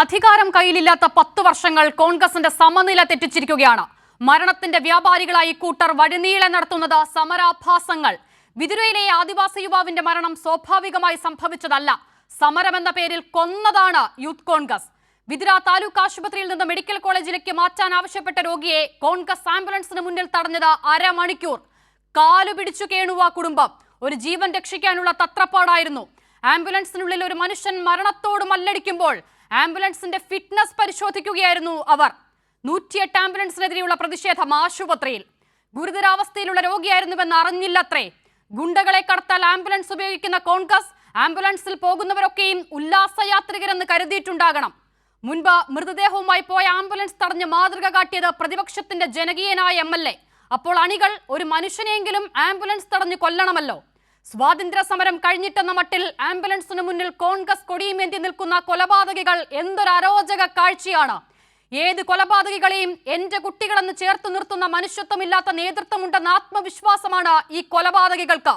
അധികാരം കയ്യിലില്ലാത്ത പത്ത് വർഷങ്ങൾ കോൺഗ്രസിന്റെ സമനില തെറ്റിച്ചിരിക്കുകയാണ്. മരണത്തിന്റെ വ്യാപാരികളായി കൂട്ടർ വഴിനീളെ നടത്തുന്നത് സമരാഭാസങ്ങൾ. വിതുരയിലെ ആദിവാസി യുവാവിന്റെ മരണം സ്വാഭാവികമായി സംഭവിച്ചതല്ല. സമരമെന്ന പേരിൽ കൊന്നതാണ് യൂത്ത് കോൺഗ്രസ്. വിതുര താലൂക്ക് ആശുപത്രിയിൽ നിന്ന് മെഡിക്കൽ കോളേജിലേക്ക് മാറ്റാൻ ആവശ്യപ്പെട്ട രോഗിയെ കോൺഗ്രസ് ആംബുലൻസിന് മുന്നിൽ തടഞ്ഞത് അരമണിക്കൂർ. കാലു പിടിച്ചു കേണുവ കുടുംബം. ഒരു ജീവൻ രക്ഷിക്കാനുള്ള തത്രപ്പാടായിരുന്നു. ആംബുലൻസിനുള്ളിൽ ഒരു മനുഷ്യൻ മരണത്തോട് മല്ലടിക്കുമ്പോൾ ആംബുലൻസിന്റെ ഫിറ്റ്നസ് പരിശോധിക്കുകയായിരുന്നു അവർ. നൂറ്റിയെട്ട് ആംബുലൻസിനെതിരെയുള്ള പ്രതിഷേധം ആശുപത്രിയിൽ. ഗുരുതരാവസ്ഥയിലുള്ള രോഗിയായിരുന്നുവെന്ന് അറിഞ്ഞില്ലത്രേ. ഗുണ്ടകളെ കടത്താൻ ആംബുലൻസ് ഉപയോഗിക്കുന്ന കോൺഗ്രസ് ആംബുലൻസിൽ പോകുന്നവരൊക്കെയും ഉല്ലാസയാത്രികരെന്ന് കരുതിയിട്ടുണ്ടാകണം. മുൻപ് മൃതദേഹവുമായി പോയ ആംബുലൻസ് തടഞ്ഞ് മാതൃക കാട്ടിയത് പ്രതിപക്ഷത്തിന്റെ ജനകീയനായ എം അപ്പോൾ അണികൾ ഒരു മനുഷ്യനെങ്കിലും ആംബുലൻസ് തടഞ്ഞ് കൊല്ലണമല്ലോ. സ്വാതന്ത്ര്യ സമരം കഴിഞ്ഞിട്ടെന്ന മട്ടിൽ ആംബുലൻസിന് മുന്നിൽ കോൺഗ്രസ് കൊടിയുമേന്തി നിൽക്കുന്ന കൊലപാതകികൾ എന്തൊരു അരോചക കാഴ്ചയാണ്. ഏത് കൊലപാതകികളെയും എന്റെ കുട്ടികളെന്ന് ചേർത്ത് നിർത്തുന്ന മനുഷ്യത്വമില്ലാത്ത നേതൃത്വമുണ്ടെന്ന ആത്മവിശ്വാസമാണ് ഈ കൊലപാതകികൾക്ക്.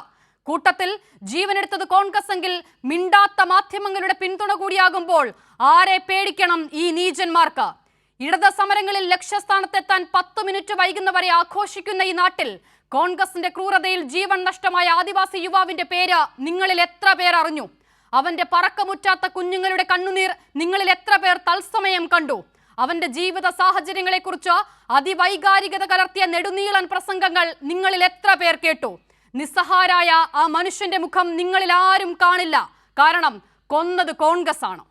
കൂട്ടത്തിൽ ജീവനെടുത്തത് കോൺഗ്രസ് എങ്കിൽ മിണ്ടാത്ത മാധ്യമങ്ങളുടെ പിന്തുണ കൂടിയാകുമ്പോൾ ആരെ പേടിക്കണം ഈ നീചന്മാർക്ക്? ഇടത് സമരങ്ങളിൽ ലക്ഷ്യസ്ഥാനത്തെത്താൻ പത്ത് മിനിറ്റ് വൈകുന്നവരെ ആഘോഷിക്കുന്ന ഈ നാട്ടിൽ കോൺഗ്രസിന്റെ ക്രൂരതയിൽ ജീവൻ നഷ്ടമായ ആദിവാസി യുവാവിന്റെ പേര് നിങ്ങളിൽ എത്ര പേർ അറിഞ്ഞു? അവന്റെ പറക്കമുറ്റാത്ത കുഞ്ഞുങ്ങളുടെ കണ്ണുനീർ നിങ്ങളിൽ എത്ര പേർ തത്സമയം കണ്ടു? അവന്റെ ജീവിത സാഹചര്യങ്ങളെക്കുറിച്ച് അതിവൈകാരികത കലർത്തിയ നെടുനീളൻ പ്രസംഗങ്ങൾ നിങ്ങളിൽ എത്ര പേർ കേട്ടു? നിസ്സഹാരായ ആ മനുഷ്യന്റെ മുഖം നിങ്ങളിൽ ആരും കാണില്ല. കാരണം കൊന്നത് കോൺഗ്രസ് ആണ്